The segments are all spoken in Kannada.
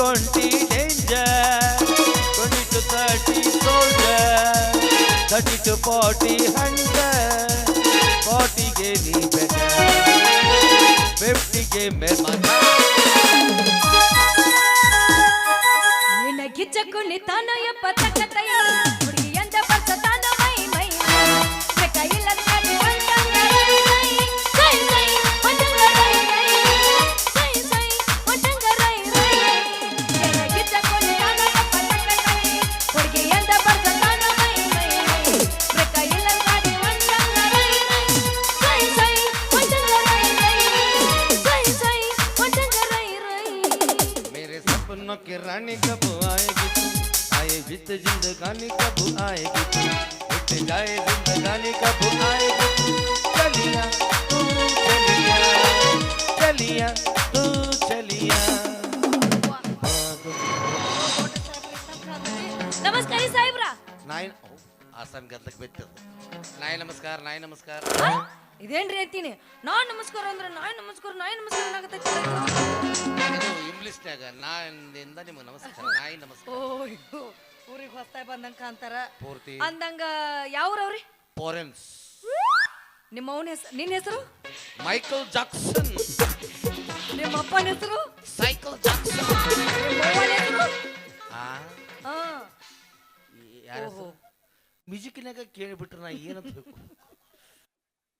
20 danger 20 to 30 soldier 30 to 40 hunter 40 ಗೆ ನೀ ಬೆಟ 50 ಗೆ ಮೇಲ್ಮನ ನಿನ್ನ ಗಿಚ್ಚಕ್ಕುನಿ ತಾನ ಎಪ್ಪ ತಕ್ಕತೈ ಹುಡುಗಿ ಎಂದ ಬರ್ತ ತಾನ ಮೈ ಮೈ ಬೆಕ್ಕ जिंदगानी कब आएगी तू बीत जाए जिंदगानी कब आएगी तू चलिया तू चलिया चलिया तू चलिया ನಮಸ್ಕಾರ ಸಾಹೇಬ್ರ ನಾಯಿ ಆಸಾಮ್ ಗದ್ದಕ್ಕೆ ಬಿತ್ತದ ನಾಯಿ ನಮಸ್ಕಾರ ನಾಯಿ ನಮಸ್ಕಾರ ಇದೇನ್ರಿ ಅಂತೀನಿ ನಾನ್ ನಮಸ್ಕಾರ ಅಂದ್ರೆ ನಾಯಿ ನಮಸ್ಕಾರ ನಾಯಿ ನಮಸ್ಕಾರ ಏನಾಗತ್ತೈತಿ ಇದು ಇಂಗ್ಲಿಷ್ನ್ಯಾಗ ನಾಯಿಂದ ನಿಮಗೆ ನಮಸ್ಕಾರ ನಾಯಿ ನಮಸ್ಕಾರ ಓ ಊರಿಗೆ ಹೊಸ್ತಾಯ್ ಬಂದಂಗ ಕಾಂತಾರ ಪೂರ್ತಿ. ಅಂದಂಗ ಯಾವ್ರವ್ರಿ? ಫೋರೆನ್ಸ್ ನಿಮ್ಮ ಅವನ ಹೆಸರು ನಿನ್ನ ಹೆಸರು? Michael Jackson. ನಿಮ್ಮ ಅಪ್ಪನ ಹೆಸರು? Cycle Jackson. ನಿಮ್ಮ ಅವ್ವನ ಹೆಸರು? ಆ? ಹಾ. ಯಾರ ಓಹೋ. ಮ್ಯೂಸಿಕ್ನಾಗ ಕೇಳಿಬಿಟ್ರೆ ನಾ ಏನಂತ ಬೇಕು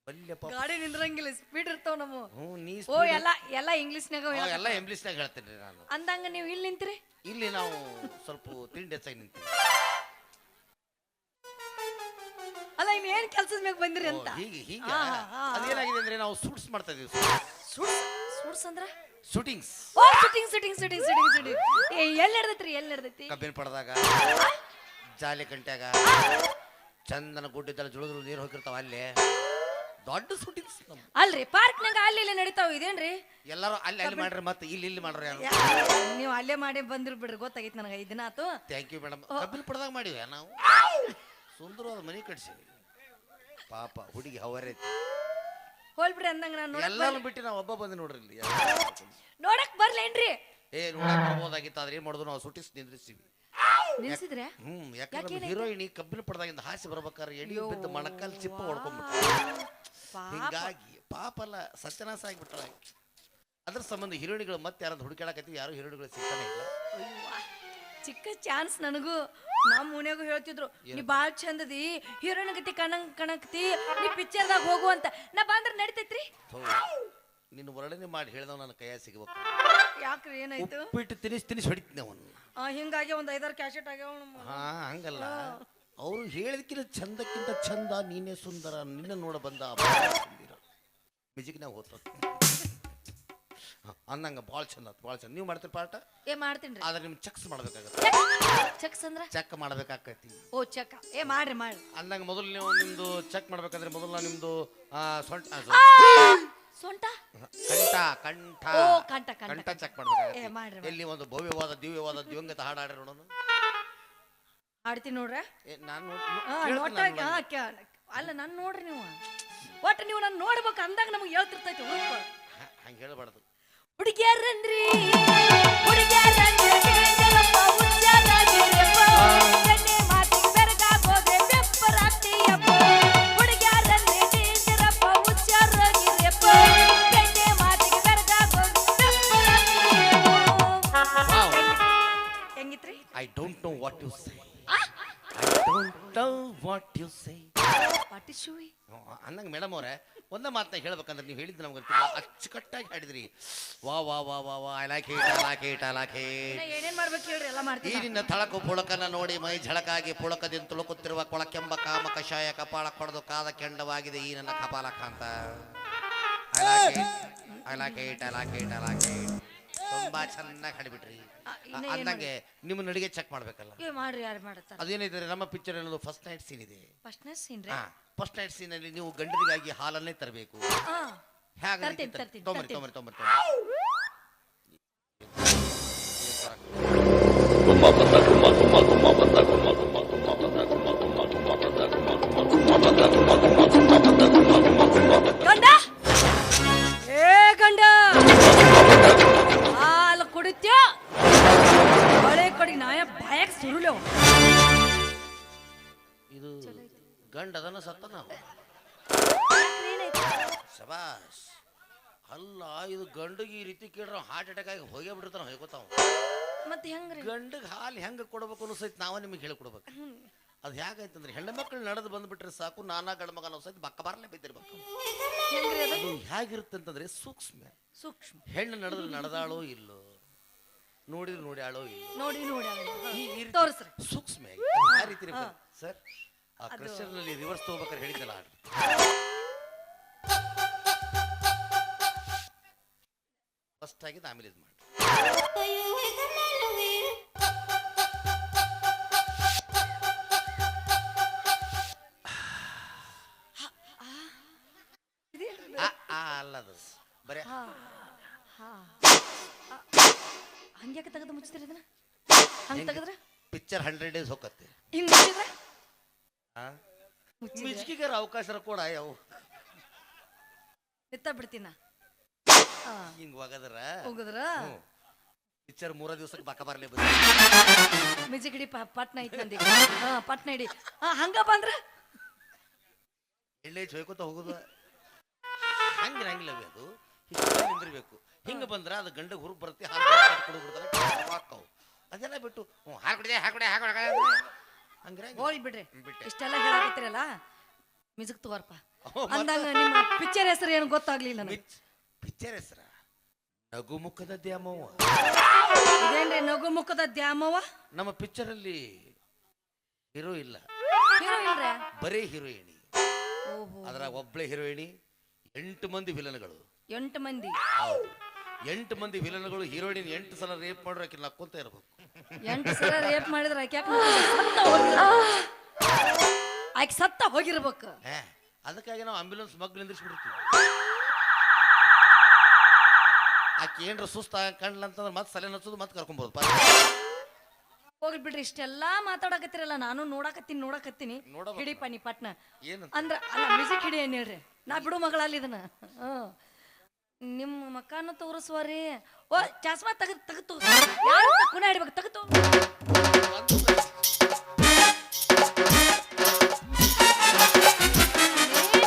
ಬಲ್ಯಪ್ಪ ಗಾಡಿ ನಿಂದ್ರಂಗಿಲ್ಲ ಸ್ಪೀಡ್ ಇರ್ತಾವ ನಮ್ಮ. ಹ್ಞೂ ನೀ ಓ ಎಲ್ಲ ಎಲ್ಲ ಇಂಗ್ಲಿಷ್ನಾಗ ಆ, ಎಲ್ಲ ಇಂಗ್ಲೀಷ್ನಾಗ ಹೇಳ್ತೀನಿ ನಾನು. ಅಂದಂಗ ನೀವು ಇಲ್ಲಿ ನಿಂತ್ರಿ. ಇಲ್ಲಿ ನಾವು ಸ್ವಲ್ಪ ತಿಂಡಿ ಹೆಚ್ಚಾಗಿ ನಿಂತೀವಿ. ಅಲ್ಲ ಇನ್ನು ಏನ್ ಕೆಲ್ಸದ ಮ್ಯಾಗ ಬಂದಿರಿ ಅಂತ? ಹೀಗೆ ಹೀಗೆ. ಆ, ಆ, ಆ. ಅದೇನಾಗಿದೆ ಅಂದ್ರೆ ನಾವು ಶೂಟ್ಸ್ ಮಾಡ್ತಾ ಇದೀವಿ. ಸುಡ್ಸ್ ಸುಡ್ಸ್ ಅಂದ್ರ? ಶೂಟಿಂಗ್ಸ್ ಓ shooting shooting shooting shooting shooting ಏ ಎಲ್ಲಿ ನಡೆದೈತ್ರಿ ಎಲ್ಲಿ ನಡೆದೈತಿ? ಕಬ್ಬಿನ ಪಡೆದಾಗ ಜಾಲಿ ಕಂಟ್ಯಾಗ ಚಂದನ ಗುಡ್ಡಿದ್ದಲ್ಲ ಜುಳಿದ್ರು ನೀರು ಹೋಗಿರ್ತಾವ ಅಲ್ಲೇ. ದೊಡ್ಡ ಸುಟಿ ಅಲ್ರಿ ಪಾರ್ಕ್ನಾಗ ಅಲ್ಲಿ ಇಲ್ಲಿ ನಡೀತಾವ ಇದೇನ್ರಿ? ಎಲ್ಲರೂ ಅಲ್ಲಿ ಅಲ್ಲಿ ಮಾಡ್ರಿ ಮತ್ತೆ ಇಲ್ಲಿ ಇಲ್ಲಿ ಮಾಡ್ರಿ ನೀವು ಅಲ್ಲೇ ಮಾಡಿ ಬಂದಿರ್ ಬಿಡ್ರಿ ಗೊತ್ತಾಗೈತೆ ನನಗೆ ಐದ್ ದಿನ ಆತು. ಥ್ಯಾಂಕ್ ಯು ಮೇಡಮ್ ಕಬ್ಬಿಲ್ ಪಡೆದಾಗ ಮಾಡಿವೆ ನಾವು? ಸುಂದರವಾದ ಮನೆ ಕಟ್ಸಿವಿ ಪಾಪ ಹುಡುಗಿ ಹವರೇ. ಹೋಲ್ ಬಿಡ್ರಿ ಅಂದಂಗ ನಾನು ಎಲ್ಲಾನು ಬಿಟ್ಟು ನಾವು ಒಬ್ಬ ಬಂದು ನೋಡ್ರಿ ಇಲ್ಲಿ ನೋಡಕ್ ಬರ್ಲೇನ್ರಿ? ಏ ನೋಡಕ್ ಬರ್ಬೋದಾಗಿತ್ತು ಆದ್ರೆ ಏನ್ ಮಾಡೋದು? ನಾವು ಸುಟಿಸ್ ನಿಂದ್ರಿಸ್ತೀವಿ. ನಿಲ್ಸಿದ್ರೆ? ಹ್ಮ್ ಯಾಕಂದ್ರೆ? ಹೀರೋಯಿನಿ ಕಬ್ಬಿನ ಪಡೆದಾಗಿಂದ ಹಾಸಿ ಬರ್ಬೇಕಾದ್ರೆ ಎಡಿ ಬಿದ್ದು ಮಣಕಾಲ್ ಚಿಪ್ಪ ಹೊಡ್ಕೊಂಡ್ಬಿಟ್ಟು ಹಿಂಗಾಗಿ ಪಾಪ. ಅಲ್ಲ ಸತ್ಯನಾಶ ಆಗಿಬಿಟ್ಟಳ. ಅದ್ರ ಸಂಬಂಧ ಹೀರೋಯಿನಿಗಳು ಮತ್ತೆ ಯಾರಾದ್ರು ಹುಡುಕಾಡಕತ್ತೀವಿ ಯಾರು ಹೀರೋಯಿನಿಗಳು ಸಿಗ್ತಾನೆ ಇಲ್ಲ. ಚಿಕ್ಕ ಚಾನ್ಸ್ ನನಗೂ. ನಮ್ಮ ಮನೆಗೂ ಹೇಳ್ತಿದ್ರು ನೀ ಬಾಳ್ ಚಂದದಿ ಹೀರೋಯಿನ್ ಗತಿ ಕಣಂಗ್ ಕಣಕ್ತಿ ನೀ ಪಿಕ್ಚರ್ದಾಗ ಹೋಗು ಅಂತ. ನಾ ಬಂದ್ರೆ ನಡಿತೈತ್ರಿ? ನಿನ್ನ ವರ್ಣನೆ ಮಾಡಿ ಹೇಳ್ದವ್ ನನ್ನ ಕೈಯಾಗ ಸಿಗ್ಬೇಕು. ಯಾಕ್ರಿ ಏನಾಯ್ತು? ಉಪ್ಪಿಟ್ಟು ತಿನಿಸ್ ತಿನಿಸ್ ಹೊಡಿತೀನಿ ಅವನು. ಆ, ಹಿಂಗಾಗಿ ಒಂದ್ ಐದಾರು ಕ್ಯಾಸೆಟ್ ಆಗ್ಯಾವ ನಮ್ಮ ಹಾ ಹಂಗಲ್ಲ. ಅವ್ರು ಹೇಳಿದ್ಕಿಂತ ಚಂದಕ್ಕಿಂತ ಚಂದ ನೀನೇ ಸುಂದರ ನಿನ್ನ ನೋಡ ಬಂದ ಮ್ಯೂಸಿಕ್ನಾಗ ಹೋತ ಅನ್ನಂಗ ಭಾಳ ಚಂದ ಆತ್ ಭಾಳ ಚಂದ. ನೀವು ಮಾಡ್ತೀರಿ ಪಾಠ? ಏ ಮಾಡ್ತೀನ್ರಿ ಆದ್ರೆ ನಿಮ್ಗೆ ಚೆಕ್ಸ್ ಮಾಡ್ಬೇಕಾಗತ್ತೆ. ಚೆಕ್ಸ್ ಅಂದ್ರ? ಚೆಕ್ ಮಾಡ್ಬೇಕಾಕೈತಿ ಓ ಚೆಕ್. ಏ ಮಾಡ್ರಿ ಮಾಡ್ರಿ. ಅಂದಂಗ ಮೊದಲು ನೀವು ನಿಮ್ದು ಚೆಕ್ ಮಾಡ್ಬೇಕಂದ್ರೆ ಮೊದಲು ನಿಮ್ದು ಆ, ಸೊಂಟ. ಆ, ಸೊಂಟ? ಕಂಠ ಕಂಠ. ಓ, ಕಂಠ, ಕಂಠ. ಕಂಠ ಚೆಕ್ ಏ, ಮಾಡ್ರಿ. ಎಲ್ಲಿ ಒಂದು ಭವ್ಯವಾದ ದಿವ್ಯವಾದ ದಿವಂಗತ ಹಾಡು ಹಾಡ್ರಿ ನೋಡೋಣ. ಆಡ್ತೀನಿ ನೋಡ್ರ? ಏ, ನಾನು ಆ, ಕೇಳ್ತೀನಿ ನೋಟ ನಾನು ಕ್ಯಾ- ಅಲ್ಲ ನಾನು ನೋಡ್ರಿ ನೀವು. ಒಟ್ಟು ನೀವು ನಾನು ನೋಡ್ಬೇಕು ಅಂದಾಗ ನಮಗೆ ಹೇಳ್ತಿರ್ತೈತಿ ಹುಡುಗ ಹ- ಹಂಗೆ ಹೇಳ್ಬಾರ್ದು. ಹುಡುಗಿಯರಂದ್ರಿ ಹುಡುಗಿಯರಂದ್ರೆ don't know what you say what don't know what you say ಪಾಟಿ ಶೂಯಿ ಅಂದಂಗ ಮೇಡಮ್ ಅವರೇ ಒಂದೇ ಮಾತನ್ನ ಹೇಳ್ಬೇಕಂದ್ರೆ ನೀವು ಹೇಳಿದ್ದು ನಮ್ಗೆ ಗೊತ್ತಿಲ್ಲ. ಅಚ್ಚುಕಟ್ಟಾಗಿ ಹಾಡಿದ್ರಿ. ವಾ ವಾ ವಾ ವಾ ವಾ I like it I like it I like it ಏನೇನ್ ಮಾಡ್ಬೇಕು ಹೇಳ್ರಿ ಎಲ್ಲ ಈ ಮಾಡ್ತೀನಿ ನಿನ್ನ ತಳಕು ಪುಳಕನ ನೋಡಿ ಮೈ ಝಳಕಾಗಿ ಪುಳಕದಿಂದ ತುಳುಕುತ್ತಿರುವ ಕೊಳಕೆಂಬ ಕಾಮ ಕಷಾಯ ಕಪಾಳ ಕೊಡದು ಕಾದ ಕೆಂಡವಾಗಿದೆ ಈ ನನ್ನ ಕಪಾಲಕ ಅಂತ I like it I like it ತುಂಬಾ ಚೆನ್ನಾಗಿ ಹಾಡಿಬಿಟ್ರಿ. ಅಂದಂಗೆ ನಿಮ್ಮ ನಡಿಗೆ ಚೆಕ್ ಮಾಡ್ಬೇಕಲ್ಲ. ಏ ಮಾಡ್ರಿ ಯಾರು ಮಾಡ್ತಾರೆ? ಅದೇನಿದ್ರೆ ನಮ್ಮ ಪಿಕ್ಚರ್ ಅನ್ನೋದು ಫಸ್ಟ್ ನೈಟ್ ಸೀನ್ ಇದೆ. ಫಸ್ಟ್ನೇ ಸೀನ್ ರೀ? ಫಸ್ಟ್ ನೈಟ್ ಸೀನ್ ಅಲ್ಲಿ ನೀವು ಗಂಡರಿಗಾಗಿ ಹಾಲನ್ನೇ ತರಬೇಕು. ಹಾ ಹೇಗೆ ತರ್ತೀನಿ, ತರ್ತೀನಿ, ತರ್ತೀನಿ. ತೊಂಬರಿ ತೊಂಬರಿ ತೊಂಬರಿ ಬಾಯಾಗ ಸುರುಳು ಇದು ಗಂಡ ಅದನ್ನ ಸತ್ತ ನಾವು. ಶಬಾಸ್ ಅಲ್ಲ ಇದು ಗಂಡಿಗೆ ಈ ರೀತಿ ಕೇಳ್ರ ಹಾರ್ಟ್ ಅಟ್ಯಾಕ್ ಆಗಿ ಹೋಗೇ ಬಿಡ್ತಾನ ಹೋಗೋತಾವ ಮತ್ತೆ ಹೆಂಗ್ರಿ? ಗಂಡಿಗೆ ಹಾಲು ಹೆಂಗೆ ಕೊಡ್ಬೇಕು ಅನ್ನೋ ಸಹಿತ ನಾವೇ ನಿಮಗೆ ಹೇಳ್ಕೊಡ್ಬೇಕು. ಅದು ಹೇಗಾಯ್ತಂದ್ರೆ ಹೆಣ್ಣು ಮಕ್ಕಳು ನಡೆದು ಬಂದ್ಬಿಟ್ರೆ ಸಾಕು ನಾನಾ ಗಂಡ ಮಗ ನಾವು ಸಹಿತ ಬಕ್ಕ ಬಾರಲೇ ಬಿದ್ದಿರ್ಬೇಕು. ಅದು? ಹೇಗಿರುತ್ತೆ ಅಂತಂದ್ರೆ ಸೂಕ್ಷ್ಮ. ಸೂಕ್ಷ್ಮ. ಹೆಣ್ಣು ನಡೆದ್ರೆ ನಡೆದಾಳೋ ಇಲ್ಲೋ ನೋಡಿದ್ರೆ ನೋಡಿ ಇಲ್ಲೋ. ನೋಡಿ ನೋಡಿ ತೋರಿಸ್ರಿ. ಸೂಕ್ಷ್ಮ ಆ ರೀತಿ ಇರ್ಬೇಕು. ಸರ್ ಆ ಕ್ರಷರ್ನಲ್ಲಿ ರಿವರ್ಸ್ ತಗೋಬೇಕಾದ್ರೆ ಹೇಳಿದ್ದಲ್ಲ ಹಾಡು. ಫಸ್ಟ್ ಆಗಿದ್ದು ಆಮೇಲೆ ಇದು ಮಾಡಿ ಆ, ಆ ಬರೇ ಹಾ ಹಾ. ಹಂಗ್ಯಾಕೆ ತೆಗೆದು ಮುಚ್ತೀರಿ ಅದನ್ನ ಹಂಗೆ ತೆಗೆದ್ರೆ? ಪಿಕ್ಚರ್ ಹಂಡ್ರೆಡ್ ಡೇಸ್ ಹೋಗತ್ತೆ ಹಿಂಗೆ ಮುಚ್ಚಿದ್ರೆ? ಮುಚ್ಚಿದ್ರೆ? ಮಿಚ್ಕಿಗಾರ ಅವಕಾಶ ಕೂಡ ಯಾವ ನಿತ್ತ ಬಿಡ್ತೀನ? ಹಿಂಗ್ ಹೋಗದ್ರ? ಹೋಗದ್ರ? ಪಿಕ್ಚರ್ ಮೂರ ದಿವಸಕ್ಕೆ ಬಕ್ಕ ಬರ್ಲೇ ಮಿಜಿಗಿಡಿ ಪ ಪಟ್ನ ಐತಿ ನಂದಿ ಹಾ ಪಟ್ನ ಇಡಿ ಹಾ ಹಂಗ ಬಂದ್ರ? ಎಳ್ಳೆ ಚೊಯ್ಕೋತ ಹೋಗುದು? ಬಿ ಅದು. ಹಿಂಗೆ ಹಿಂಗ ಬಂದ್ರ ಅದು ಗಂಡ ಹುರು ಬರುತ್ತೆ ಹಾಕವು ಅದೆಲ್ಲ ಬಿಟ್ಟು ಹ್ಞೂ ಹಾಲು ಕುಡಿದೆ ಹಾಕುಡೆ ಹಾಕುಡೆ ಹೋಗಿ ಬಿಡ್ರಿ. ಬಿಟ್ಟೆ. ಇಷ್ಟೆಲ್ಲ ಹೇಳಕತ್ತೀರಲ್ಲ? ಮಿಜುಕ್ ತಗೋರ್ಪ ಮತ್ತ್? ಅಂದಂಗ ನಿಮ್ಮ ಪಿಕ್ಚರ್ ಹೆಸರು ಏನು ಗೊತ್ತಾಗ್ಲಿಲ್ಲ ನನಗೆ. ಪಿಕ್ಚರ್ ಹೆಸರ? ನಗು ಮುಖದ ದ್ಯಾಮವ್ವ. ಇದೇನ್ರಿ ನಗು ಮುಖದ ದ್ಯಾಮವ್ವ? ನಮ್ಮ ಪಿಕ್ಚರಲ್ಲಿ ಹೀರೋ ಇಲ್ಲ. ಹೀರೋ ಇಲ್ರಿ? ಬರೀ ಹೀರೋಯಿನಿ ಓಹೋ. ಅದ್ರಾಗ ಒಬ್ಳೆ ಹೀರೋಯಿನಿ ಎಂಟು ಮಂದಿ ವಿಲನ್ಗಳು ಎಂಟು ಮಂದಿ. ಹೌದು. ಎಂಟು ಮಂದಿ ವಿಲನ್ಗಳು ಹೀರೋಯಿನ್ ಎಂಟು ಸಲ ರೇಪ್ ಮಾಡ್ರೆ ಆಕಿ ನಕ್ಕೊಂತ ಇರ್ಬೇಕು. ಎಂಟು ಸಲ ರೇಪ್ ಮಾಡಿದ್ರೆ ಆಕೆ ಯಾಕೆ ಸತ್ತ ಹೋಗಿರ್ಬೇಕು. ಆಕೆ ಸತ್ತ ಹೋಗಿರ್ಬೇಕು. ಅದಕ್ಕಾಗಿ ನಾವು ಆಂಬ್ಯುಲೆನ್ಸ್ ಮಗ್ಳು ನಿಂದಿರ್ಸ್ಬಿಡ್ತೀವಿ ಆಕೆ ಏನ್ರ ಸುಸ್ತ ಕಂಡ್ಲ ಅಂತಂದ್ರೆ ಮತ್ತೆ ಸಲೆ ನಚ್ಚೋದು ಮತ್ತೆ ಕರ್ಕೊಂಬೋದು ಹೋಗ್ಲಿ ಬಿಡ್ರಿ ಇಷ್ಟೆಲ್ಲ ಮಾತಾಡಕತ್ತಿರಲ್ಲ ನಾನು ನೋಡಕತ್ತೀನಿ ನೋಡಕತ್ತೀನಿ. ನೋಡಬೇಕು. ಹಿಡಿಪ ನೀ ಪಟ್ನ. ಏನು? ಅಂದ್ರ ಅಲ್ಲ ಮ್ಯೂಸಿಕ್ ಹಿಡಿ ಏನ್ ಹೇಳ್ರಿ? ನಾ ಬಿಡು ಮಗಳಲ್ಲಿ ಇದನ್ನ. ಹ್ಮ್. ನಿಮ್ಮ ಮಕ್ಕನ ತೋರಿಸುವರಿ ಓ ಚಸ್ಮಾ ತೆಗೆದು ತೆಗೆದು ಯಾರು ಕುನ ಹಿಡಬೇಕು? ತೆಗೆದು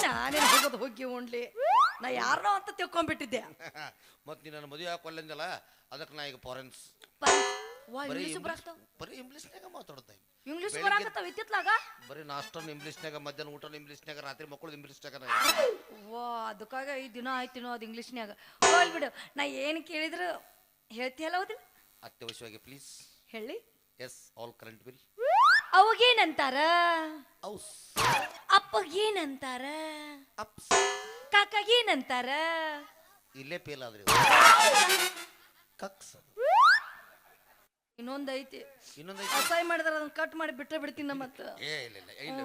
ನಾನೇನು ಹೋಗೋದು ಹೋಗಿ ಉಂಡ್ಲಿ ನಾ ಯಾರನೋ ಅಂತ ತಿಳ್ಕೊಂಡ್ಬಿಟ್ಟಿದ್ದೆ. ಮತ್ತೆ ನೀನು ನನ್ನ ಮದುವೆ ಹಾಕೊಲ್ಲಂದಲ್ಲ ಅದಕ್ಕೆ ನಾ ಈಗ ಫಾರೆನ್ಸ್ ವಾ ಬರೀ ಇಂಗ್ಲೀಷ್ ಇಂಗ್ಲಿಷ್ ಬರಾಕ್ತಾವ ಬರೀ ಇಂಗ್ಲೀಷ್ನಾಗ ಮಾತಾಡ್ತಾ ಇಂಗ್ಲೀಷ್ ಬೆಳಿಗ್ಗೆ- ಬರಾಕತ್ತಾವ ಇತ್ತಿತ್ಲಾಗ? ಬರೀ ನಾಷ್ಟನ ಇಂಗ್ಲೀಷ್ನಾಗ ಮಧ್ಯಾಹ್ನ ಊಟ ಇಂಗ್ಲೀಷ್ನಾಗ ರಾತ್ರಿ ಮಕ್ಕಳು ಇಂಗ್ಲೀಷ್ನಾಗ ವಾ ಅದಕ್ಕಾಗ ಈ ದಿನ ಆಯ್ತಿನೋ ಅದು ಇಂಗ್ಲೀಷ್ನ್ಯಾಗ ಹೋಲ್ ಬಿಡು ನಾ ಏನು ಕೇಳಿದ್ರು ಹೇಳ್ತೀಯಲ್ಲ ಹೌದಿಲ್ಲ ಅತ್ಯವಶ್ಯವಾಗಿ ಪ್ಲೀಸ್ ಹೇಳಿ. ಎಸ್ ಆಲ್ ಕರೆಂಟ್ ಬಿಲ್ ಅವಾಗೇನಂತಾರ? ಔಸ್ ಅಪ್ಪಗೇನಂತಾರ? ಅಪ್ಸ್ ಕಾಕಾಗೇನಂತಾರ? ಇಲ್ಲೇ ಫೇಲ್ ಆದ್ರಿ ಕಕ್ಸ್ ಅದು. ಇನ್ನೊಂದ್ ಐತಿ ಇನ್ನೊಂದು ಅಸಹ್ಯ ಮಾಡಿದ್ರ ಅದನ್ನ ಕಟ್ ಮಾಡಿ ಬಿಟ್ಟರೆ ಬಿಡ್ತೀನಿ ಮತ್ತೆ ಮತ್ತ. ಏ ಇಲ್ಲ ಇಲ್ಲ ಇಲ್ಲ.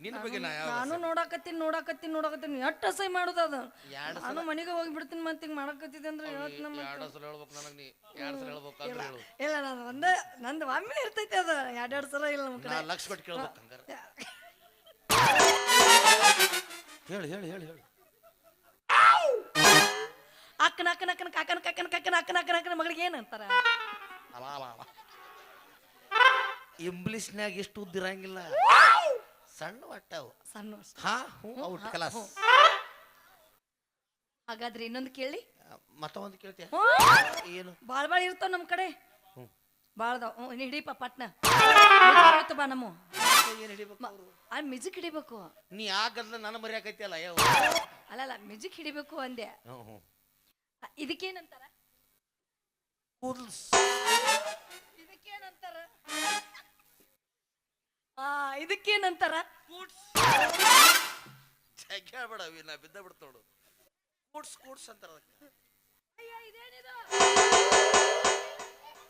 ನಿನ್ನ ಬಗ್ಗೆ ನಾ ಯಾವ ನಾನು ನೋಡಾಕತ್ತೀನಿ ನೋಡಾಕತ್ತೀನಿ ನೋಡಕತ್ತೀನಿ. ಎಷ್ಟ್ ಅಸಹ್ಯ ಮಾಡೋದು ಅದು? ಎರಡು ನಾನು ಮನೆಗೆ ಹೋಗಿ ಬಿಡ್ತೀನಿ ಮತ್ತೆ ಹಿಂಗ್ ಮಾಡಾಕತ್ತಿದ್ದೆ ಅಂದ್ರೆ ಹೇಳ್ತೀನಿ ನಮ್ಮ ಎರಡು ಸಲ ಹೇಳ್ಬೇಕು ನನಗೆ ನೀ. ಎರಡು ಸಲ ಹೇಳ್ಬೇಕು ಅಂದ್ರೆ ಹೇಳು. ಇಲ್ಲ ನಾನು ಒಂದ ನಂದು ಒಮ್ಮೆ ಇರ್ತೈತೆ ಅದು. ಎರಡೆರಡು ಸಲ ಇಲ್ಲ ನಮ್ಮ ನಾ ಕಡೆ ಲಕ್ಷ ಕೊಟ್ಟು ಕೇಳ್ಬೇಕು ಹಂಗಾರೆ. ಹೇಳು ಹೇಳು ಹೇಳು ಹೇಳು. ಅಕ್ಕನ ಅಕ್ಕನ ಅಕ್ಕನ ಕಾಕನ ಕಾಕನ ಕಾಕನ ಅಕ್ಕನ ಅಕ್ಕನ ಅಕ್ಕನ ಮಗಳಿಗೆ ಏನಂತಾರ? ಅವ ಅವ ಅವ ಇಂಗ್ಲೀಷ್ನ್ಯಾಗ ಎಷ್ಟು ಉದ್ದಿರಂಗಿಲ್ಲ ಸಣ್ಣ ಒಟ್ಟ ಅವು. ಸಣ್ಣ ಹಾ ಹ್ಞೂ ಔಟ್ ಕ್ಲಾಸ್ ಹಾಗಾದ್ರೆ ಇನ್ನೊಂದು ಕೇಳಿ. ಮತ್ತ ಒಂದು ಕೇಳ್ತೀಯ ಏನು? ಬಾಳ್ ಬಾಳ್ ಇರ್ತಾವ ನಮ್ ಕಡೆ. ಬಾಳ್ದಾವ್ ಹ್ಞೂ ಹಿಡಿಪ ಪಟ್ನ. ಆಯ್ತು ಬಾ ನಮ್ಮ. ಏನು ಹಿಡಿಬೇಕು ಅವ್ರು? ಆ ಮ್ಯೂಸಿಕ್ ಹಿಡಿಬೇಕು. ನೀ ಆಗದ್ಲ ನನ್ನ ಮರ್ಯಾಕೈತಿಯಲ್ಲ ಯಾವ ಅಲ್ಲ ಮ್ಯೂಸಿಕ್ ಹಿಡಿಬೇಕು ಅಂದೆ. ಹ್ಞೂ ಹ್ಞೂ. ಇದಕ್ಕೇನಂತಾರ? ಕೂದಲ್ಸ್ ಇದಕ್ಕೇನಂತಾರ? ಆ ಇದಕ್ಕೇನಂತಾರ? ಹೇಳ್ಬೇಡ ಅವಿ ನಾ ಬಿದ್ದ ಬಿಡ್ತ ನೋಡು. ಕೂಡ್ಸ್ ಕೂಡ್ಸ್ ಅಂತಾರ ಅದಕ್ಕೆ. ಅಯ್ಯ, ಇದೇನಿದು?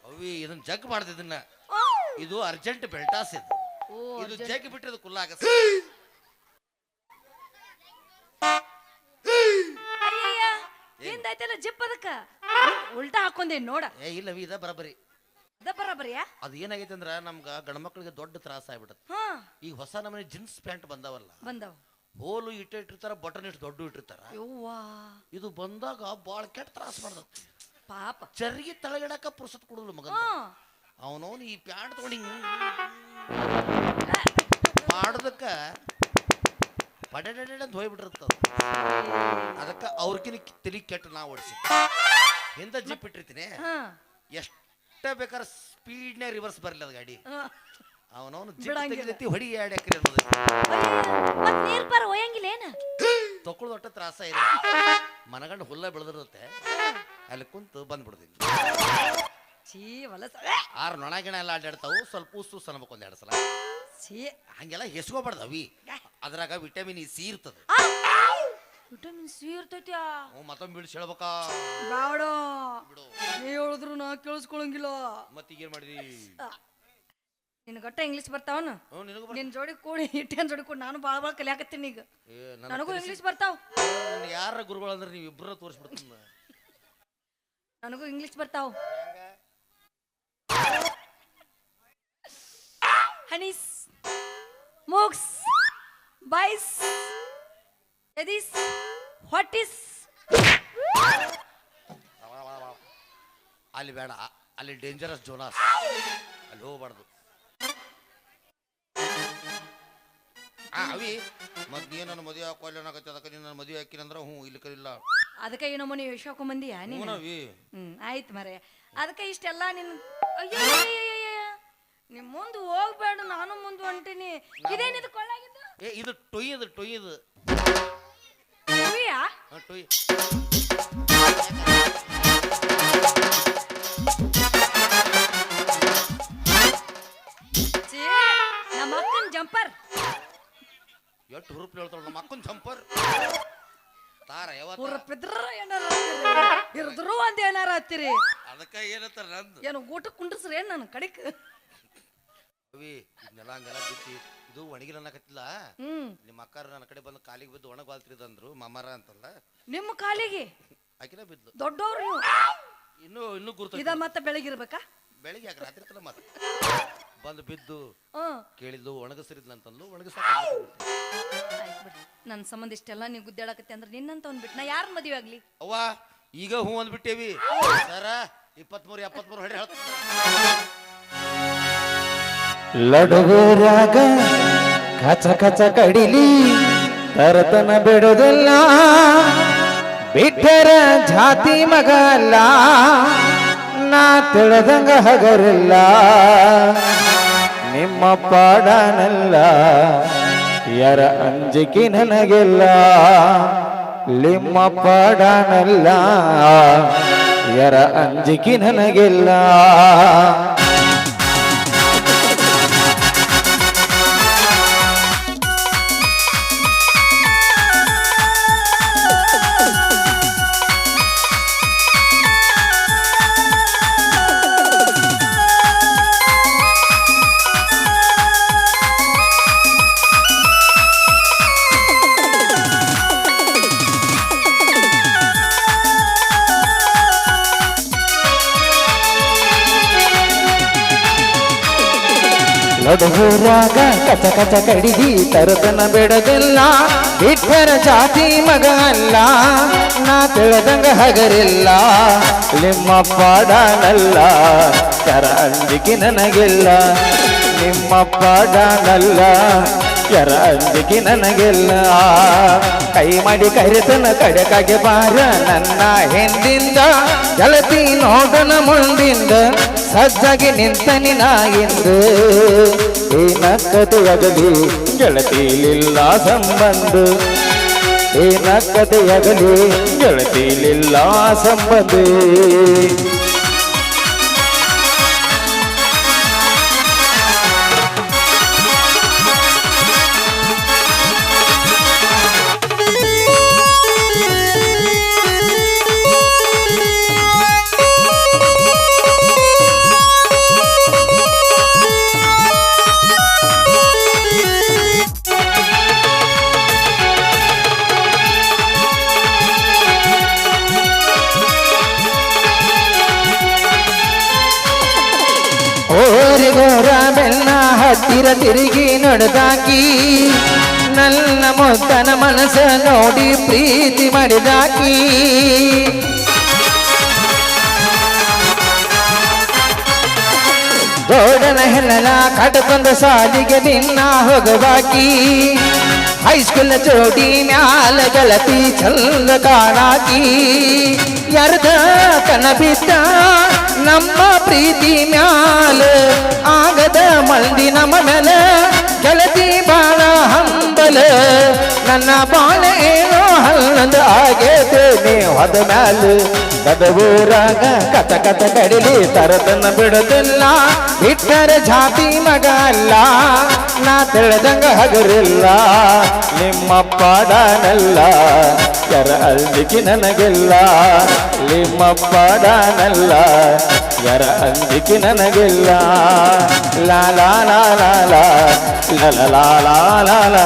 ಅವಿ ಇದನ್ನ ಜಗ್ ಮಾಡ್ತಿದ್ದನ್ನ ಆ! ಇದು ಅರ್ಜೆಂಟ್ ಬೆಲ್ಟಾಸ್ ಇದು. ಓ ಇದು ಜಗ್ ಬಿಟ್ಟರೆ ಕುಲ್ಲಾಗ ಅಯ್ಯಯ್ಯ ಹಿಂದೈತಲ್ಲ ಜಿಪ್ ಅದಕ್ಕ? ಉಲ್ಟಾ ಹಾಕೊಂಡೆ ನೋಡ. ಏ ಇಲ್ಲ ಇದ ಬರಬರಿ. ಅದ ಬರಬರಿಯಾ? ಅದು ಏನಾಗೈತೆ ಅಂದ್ರ ನಮ್ಗ ಗಂಡ್ಮಕ್ಳಿಗೆ ದೊಡ್ಡ ತ್ರಾಸ ಆಗ್ಬಿಡತ್ ಹಾ. ಈಗ ಹೊಸ ನಮನೆ ಜೀನ್ಸ್ ಪ್ಯಾಂಟ್ ಬಂದಾವಲ್ಲ ಬಂದವ. ಹೋಲು ಇಟ್ಟ ಇಟ್ಟಿರ್ತಾರ ಬಟನ್ ಇಟ್ಟು ದೊಡ್ಡ ಇಟ್ಟಿರ್ತಾರ. ಯವ್ವಾ. ಇದು ಬಂದಾಗ ಬಾಳ ಕೆಟ್ಟ ತ್ರಾಸ ಮಾಡ್ದತ್ತೆ ಪಾಪ. ಚರ್ಗಿ ತಳಗಿಡಕ ಪುರ್ಸತ್ ಕೊಡುದಿಲ್ಲ ಮಗನ ಹಾ. ಅವನವನು ಈ ಪ್ಯಾಂಟ್ ತಗೊಂಡು ಮಾಡದಕ್ಕ ಮಾಡೋದಕ್ಕ ಪಡೆಡ ಅಂತ ಹೋಗ್ಬಿಟ್ಟಿರ್ತದ ಅದಕ್ಕೆ ಅವ್ರಿಗಿನ ತಲಿ ಕೆಟ್ಟ ನಾ ಓಡಿಸಿ ಹಿಂದೆ ಜಿಪ್ ಇಟ್ಟಿರ್ತೀನಿ? ಹಾ. ಎಷ್ಟ ಬೇಕಾದ್ರೆ ಸ್ಪೀಡ್ನೇ ರಿವರ್ಸ್ ಬರಲಿ ಅದು ಗಾಡಿ. ಅವನವನು ಜಿಪ್ ಬಿಡಂಗಿಲ್ಲ. ತೆಗಿದೈತಿ ಹೊಡಿ ಎರಡು ಎಕರೆ ಅನ್ನೋದು ಅಯ್ಯೋ, ಮತ್ ನೀರ್ ಒಯ್ಯಂಗಿಲ್ಲ ಏನ? ತಕೊಳ್ಳೋದು ಒಟ್ಟ ತ್ರಾಸ ಇದೆ. ಮನಗಂಡು ಹುಲ್ಲ ಬೆಳೆದಿರುತ್ತೆ. ಅಲ್ಲಿ ಕುಂತು ಬಂದ್ಬಿಡ್ತೀನಿ. ಛೀ ಹೊಲಸ ಆರು ನೊಣ ಗಿಣ ಎಲ್ಲ ಅಡ್ಡಾಡ್ತಾವು. ಸ್ವಲ್ಪ ಉಸು ಅನ್ಬೇಕು ಒಂದ್ ಎರಡು ಸಲ. ಛೀ. ಹಂಗೆಲ್ಲ ಹೆಸ್ಕೋಬಾರ್ದವಿ ಅದ್ರಾಗ ವಿಟಮಿನ್ ಇ ಸಿ ಇರ್ತದ. ವಿಟಮಿನ್ ಸಿ ಇರ್ತೈತಿ ಹ್ಞೂ ಮತ್ತೊಮ್ಮೆ ಬಿಡಿಸಿ ಹೇಳ್ಬೇಕಾ? ಬೇಡ. ಬಿಡು. ನೀ ಹೇಳಿದ್ರು ನಾ ಕೇಳಿಸ್ಕೊಳಂಗಿಲ್ಲ. ಮತ್ತೀಗೇನ್ ಮಾಡಿದಿ? ನಿನ್ ಗಟ್ಟ ಇಂಗ್ಲಿಷ್ ಬರ್ತಾವನ? ಹ್ಞೂ ನಿನಗೂ ನಿನ್ ಜೋಡಿ ಕೂಡಿ ಇಟ್ಟೇನ್ ಜೋಡಿ ಕೂಡಿ ನಾನು ಭಾಳ ಭಾಳ ಕಲಿಯಾಕತ್ತೀನಿ ಈಗ. ನನಗೂ ಇಂಗ್ಲಿಷ್ ಬರ್ತಾವ. ನನ್ನ ಯಾರ ಗುರುಗಳು ಅಂದ್ರೆ ನೀವು ಇಬ್ಬರ ತೋರಿಸ್ಬಿಡ್ತೀನಿ ನನಗೂ ಇಂಗ್ಲಿಷ್ ಬರ್ತಾವ. ಹನೀಸ್ ಮೂಕ್ಸ್ ಬೈಸ್. ಎದಿಸ್ ವಾಟ್ ಇಸ್ ಅಲ್ಲಿ ಬೇಡ ಅಲ್ಲಿ ಡೇಂಜರಸ್ ಜೋನಾಸ್ ಅಲ್ಲಿ ಹೋಗ್ಬಾರ್ದು. ಆ ಅವಿ ಮತ್ ನೀ ನನ್ನ ಮದುವೆ ಹಾಕೋ ಅಲ್ಲಿ ಏನಾಗತ್ತೆ ಅದಕ್ಕೆ ನೀನು ನನ್ನ ಮದುವೆ ಹಾಕಿನಂದ್ರ ಹ್ಞೂ ಇಲ್ಲಿ ಕರಿಲ್ಲ ಅದಕ್ಕೆ ಏನೋ ಮನೆ ವಿಷ ಹಾಕೊಂಬಂದಿಯಾ ಹ್ಞೂ ನೀನು ಹ್ಮ್ ಆಯ್ತು ಮರೆ ಅದಕ್ಕೆ ಇಷ್ಟೆಲ್ಲ ನಿನ್ ಅಯ್ಯೋ ನಿಮ್ ಮುಂದೆ ಹೋಗ್ಬೇಡ ನಾನು ಮುಂದೆ ಹೊಂಟಿನಿ. ಇದೇನಿದು ಕೊಳ್ಳಾಗಿದ್ದು? ಏ ಇದು ಟೊಯ್ಯದು ಟೊಯ್ಯದು ಟೊಯ್ ಹಾ, ಛೀ, ನಮ್ಮ ಅಕ್ಕನ ಜಂಪರ್. ಎಷ್ಟು ಹುರುಪ್ ಹೇಳ್ತಾಳ ನಮ್ಮ ಅಕ್ಕನ ಜಂಪರ್? ತಾರ ಯಾವತ್ತ? ಹುರಪಿದ್ರ ಏನಾರ ಇರದ್ರು ಒಂದ್ ಏನಾರ ಹತ್ತಿರಿ? ಅದಕ್ಕೆ ಏನಂತಾರ ನಂದು? ಏನು ಊಟ ಕುಂಡ್ರಸ್ರಿ ಏನ್ ನನ್ನ ಕಡಿಕ್? ಕವಿ ಇದನ್ನೆಲ್ಲ ಹಂಗೆಲ್ಲ ಇದು ಒಣಗಿಲ್ಲ ಅನ್ನಕತ್ತಿಲ್ಲ ಹ್ಮ್. ನಿಮ್ಮ ಅಕ್ಕಾರ ನನ್ನ ಕಡೆ ಬಂದು ಕಾಲಿಗೆ ಬಿದ್ದು ಒಣಗಾಲ್ತಿದಂದ್ರು ಮಮ್ಮರ ಅಂತಲ್ಲ. ನಿಮ್ಮ ಕಾಲಿಗೆ? ಆಕಿನ ಬಿದ್ದು ದೊಡ್ಡವ್ರು ಇನ್ನು ಇನ್ನು ಮತ್ತೆ ಇದ ಮತ್ತೆ ಬೆಳಗಿರ್ಬೇಕಾ? ಬೆಳಿಗ್ಗೆ ಯಾಕೆ ರಾತ್ರಿ ತನ ಮತ್ತೆ ಬಂದು ಬಿದ್ದು ಹ್ಮ್ ಕೇಳಿದ್ಲು ಒಣಗಸಿರಿದ್ಲು ಅಂತಂದ್ಲು ಒಣಗಿಸ ಆಯ್ತು ನನ್ನ ಸಂಬಂಧ ಇಷ್ಟೆಲ್ಲ ನೀವು ಗುದ್ದಾಡಕತ್ತೆ ಅಂದ್ರೆ ನಿನ್ನಂತ ಒಂದ್ಬಿಟ್ಟು ನಾ ಯಾರ ಮದುವೆ ಆಗ್ಲಿ? ಅವ್ವ ಈಗ ಹೂ ಅಂದ್ಬಿಟ್ಟೇವಿ. ಸರ ಇಪ್ಪತ್ಮೂರು ಎಪ್ಪತ್ಮೂರು ಹೊಡೆ ಹೇಳ್ತ ಲಡುಗುರಾಗ ಕಚ ಕಚ ಕಡಿಲಿ, ತರತನ ಬಿಡುದಿಲ್ಲ, ಬಿಟ್ಟರ ಜಾತಿ ಮಗಲ್ಲ, ನಾ ತಿಳದಂಗ ಹಗರಿಲ್ಲ. ನಿಮ್ಮ ಪಾಡನಲ್ಲ, ಯರ ಅಂಜಿಕೆ ನನಗಿಲ್ಲ. ನಿಮ್ಮ ಪಾಡನಲ್ಲ, ಯರ ಅಂಜಿಕೆ ನನಗಿಲ್ಲ. ಲಡುಗುರಾಗ ಕಚ ಕಚ ಕಡಿದಿ ತರತನ ಬಿಡದಿಲ್ಲ ಇಟ್ಟರ ಜಾತಿ ಮಗ ಅಲ್ಲ, ನಾ ತಿಳಿದಂಗ ಹಗರಿಲ್ಲ. ನಿಮ್ಮ ಪಾಡನಲ್ಲ ಕರ ಅಂಜಿಕೆ ನನಗಿಲ್ಲ. ನಿಮ್ಮ ಪಾಡನಲ್ಲ ಕೆರ ಅಂಜಿಕೆ ನನಗೆಲ್ಲ ಕೈ ಮಾಡಿ ಕರೆತನ ಕಡೆಕಾಗೆ ಬಾರ ನನ್ನ ಹಿಂದಿಂದ. ಗೆಳತಿ ನೋಡನ ಮುಂದಿಂದ ಸಜ್ಜಾಗಿ ನಿಂತ ನಿನಾಗಿಂದು ಏನ ಅಗಲಿ ಗೆಳತಿಲಿಲ್ಲ ಸಂಬಂಧ. ಏನ ಅಗಲಿ ಗೆಳತಿಲಿಲ್ಲ ಸಂಬಂಧ. ತಿರುಗಿ ನಡೆದಾಕಿ, ನನ್ನ ಮುದ್ದನ ಮನಸ್ಸ ನೋಡಿ ಪ್ರೀತಿ ಮಾಡಿದಾಕಿ. ಗೋಡನ ಹೆಣ್ಣಲ ಕಟ್ಕೊಂಡ ಸಾಲಿಗೆ ನಿನ್ನ ಹೋಗಬಾಕಿ ಹೈಸ್ಕೂಲ್ ಜೋಡಿ ಮ್ಯಾಲ ಗಲತಿ ಚಂದ ಕಾಣಾಕಿ. ಯಾರ್ದ ಕನ ನಮ್ಮ ಪ್ರೀತಿ ಮ್ಯಾಲ ಆಗದ ಮಂದಿ ನಮ್ಮ ಮೇಲೆ ಬಾಳ ಹಂಬಲ ನನ್ನ ಬಾಳೆ ಏನೋ ಹಲ್ಲಂದ ಆಗೇತೆ ನೀ ಹೊದ ಮ್ಯಾಲ. ಬದವೂರಾಗ ಕತ ಕತ ಕಡಿಲಿ ತರದನ್ನ ಬಿಡುದಿಲ್ಲ. ಇಟ್ಟರ ಜಾತಿ ಮಗ ಅಲ್ಲ, ನಾ ತಿಳಿದಂಗ ಹಗರಿಲ್ಲ. ನಿಮ್ಮ ಪಾಡನಲ್ಲ ಕರ ಅಲ್ಲಿಗೆ ನನಗಿಲ್ಲ. ನಿಮ್ಮ ಪಾಡನಲ್ಲ ಯರ ಅಂದಿಕೆ ನನಗಿಲ್ಲ. ಲಾ ಲಾ ಲಾ ಲಾ ಲಾ ಲಾ ಲಾ ಲಾ ಲಾ